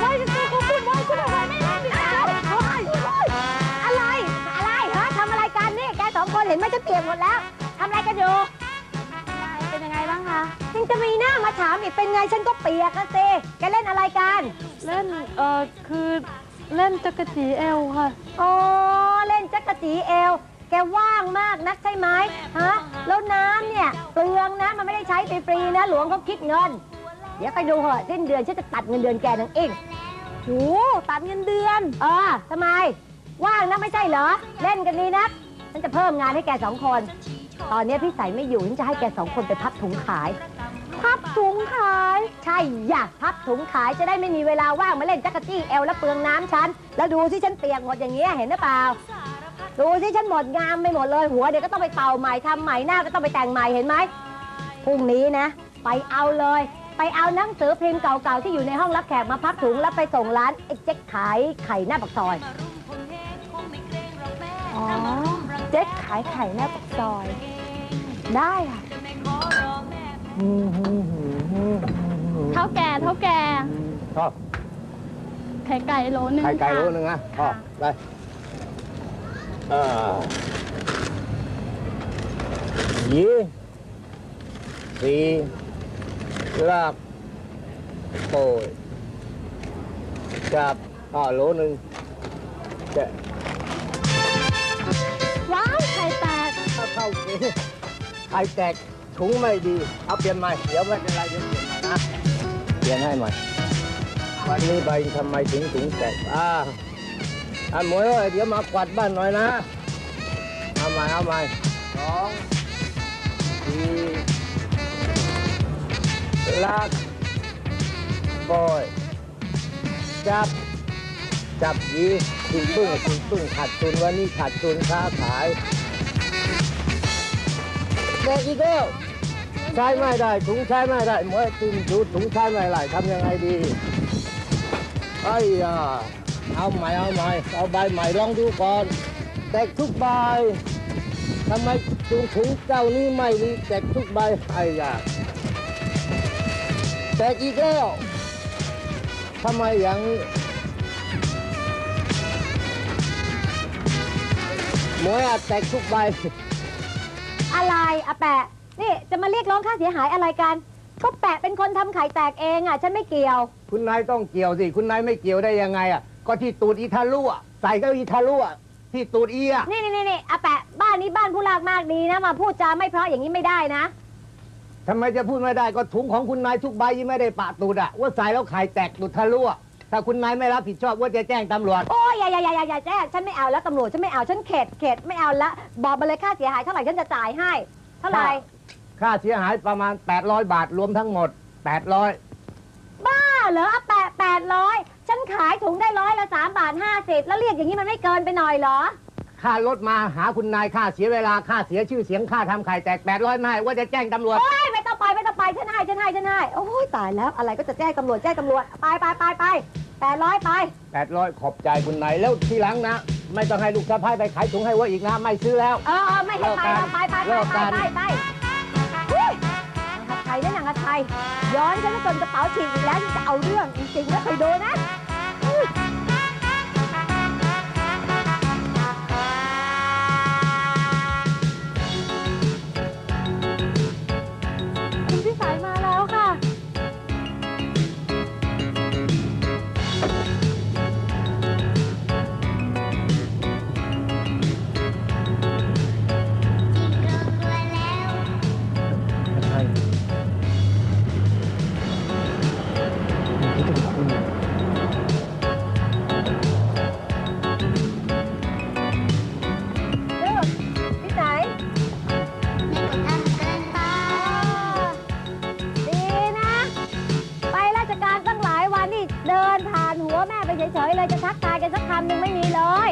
ผฮ้จริงคุณไหว้คุณไหว้ไม่ได้ด้โอ๊อะไร อะไรฮะทำอะไรกันนี่ แกสองคนเห็นไหมจะเปียกหมดแล้วทำอะไรกันอยู่เป็นยังไงบ้างคะ ยังจะมีหน้ามาถามอีกเป็นไงฉันก็เปียกกันสิแกเล่นอะไรกัน เล่น เอ่อ คือเล่นจักรจีเอลค่ะอ๋อเล่นจักรจีเอลแกว่างมากนักใช่ไหมฮะ แล้วน้ำเนี่ยเปลืองนะ มันไม่ได้ใช้ฟรีๆนะ หลวงเขาคิดเงิน เดี๋ยวไปดูเหอะสิ้นเดือนฉันจะตัดเงินเดือนแกนังเองโหตัดเงินเดือน เออทำไม ว่างนะไม่ใช่เหรอ เล่นกันดีนักฉันจะเพิ่มงานให้แกสองคน ตอนนี้พี่ใสไม่อยู่ฉันจะให้แกสองคนไปพับถุงขาย พับถุงขาย ใช่อย่าพับถุงขายจะได้ไม่มีเวลาว่างมาเล่นจักรจี้เอวแล้วเปลืองน้ำฉัน แล้วดูที่ฉันเปียกหมดอย่างเงี้ยเห็นหรือเปล่า ดูที่ฉันหมดงามไปหมดเลยหัวเดี๋ยวก็ต้องไปเป่าใหม่ทำใหม่หน้าก็ต้องไปแต่งใหม่เห็นไหมพรุ่งนี้นะ ไปเอาเลย ไปเอาหนังสือพิมพ์เก่าๆ ที่อยู่ในห้องรับแขกมาพับถุงแล้วไปส่งร้านไอ้เจ๊กขายไข่หน้าปากซอย อ๋อ เจ๊กขายไข่หน้าปากซอย ได้ค่ะเท่าแก่เท่าแก่ชอบไข่ไก่โลนึงไข่ไก่ค่ะโลนึงนะชอบไปเออยี่สี่ ลาบโอ้ยจับอ่าโลนึงจะว้าวไข่แตกถ้าเข้าเกณฑ์ไข่แตกถุงไม่ดี เอาเปลี่ยนใหม่ เดี๋ยวไม่เป็นไรเดี๋ยวเปลี่ยนใหม่นะ เปลี่ยนให้ใหม่ วันนี้ใบทำไมถึงถุงแตกอ่าอะหมวยเอ้ยเดี๋ยวมากวาดบ้านหน่อยนะ เอาใหม่เอาใหม่สองสี่ ลักบอย จับ จับยีคุณปึ้งคุณปึ้งขาดทุนวันนี้ขาดทุนค้าขายแดกอีกแล้วใช้ไม่ได้ถุงใช้ไม่ได้หมวยตุ่มถุงถุงใช้ไม่ได้ทำยังไงดีไอ้ยาเอาใหม่เอาใหม่เอาใบใหม่ลองดูก่อนแตกทุกใบทำไมถุงถุงเจ้านี้ไม่ดีแตกทุกใบไอ้ยา แตกอีกแล้วทำไมอย่างนี้หมวยอะแตกทุกใบ อะไรอะแปะ นี่จะมาเรียกร้องค่าเสียหายอะไรกัน ก็แปะเป็นคนทำไข่แตกเองอะฉันไม่เกี่ยว คุณนายต้องเกี่ยวสิ คุณนายไม่เกี่ยวได้ยังไงอะ ก็ที่ตูดอีทารุอะใส่ก็อีทารุอะที่ตูดอีอะ นี่นี่นี่นี่อะแปะบ้านนี้บ้านผู้ลากมากดีนะ มาพูดจาไม่เพราะอย่างนี้ไม่ได้นะ ทำไมจะพูดไม่ได้ก็ถุงของคุณนายทุกใบยังไม่ได้ปะตูดอะว่าใส่แล้วไข่แตกตูดทะลุอะถ้าคุณนายไม่รับผิดชอบว่าจะแจ้งตำรวจ โอ้ยอย่าอย่าอย่าอย่าอย่าแจ้งฉันไม่เอาแล้วตำรวจฉันไม่เอาฉันเข็ดเข็ดไม่เอาละบอกมาเลยค่าเสียหายเท่าไหร่ฉันจะจ่ายให้ เท่าไหร่ค่าเสียหายประมาณ 800 บาทรวมทั้งหมด 800 บ้าเหรออะแปะแปดร้อยฉันขายถุงได้ร้อยละสามบาทห้าสิบแล้วเรียกอย่างนี้มันไม่เกินไปหน่อยเหรอ ค่ารถมาหาคุณนายค่าเสียเวลาค่าเสียชื่อเสียงค่าทำไข่แตก 800ไม่ให้ว่าจะแจ้งตำรวจ โอ้ย ฉันให้ฉันให้ฉันให้โอ้ยตายแล้วอะไรก็จะแจ้งตำรวจแจ้งตำรวจไปไปไปไปแปดร้อยไป800ขอบใจคุณนายแล้วทีหลังนะ ไม่ต้องให้ลูกสะพ้ายไปขายถุงให้ว่าอีกนะไม่ซื้อแล้ว เออเออไม่ให้ไปเลิกกันไปไปเลิไปกไปกันไปไปเฮ้ยนางกระไทยนะนางกระไทยย้อนฉันจนกระเป๋าฉีกอีกแล้วจะเอาเรื่องจริงๆนะเคยดูนะ หัวแม่ไปเฉยๆเลย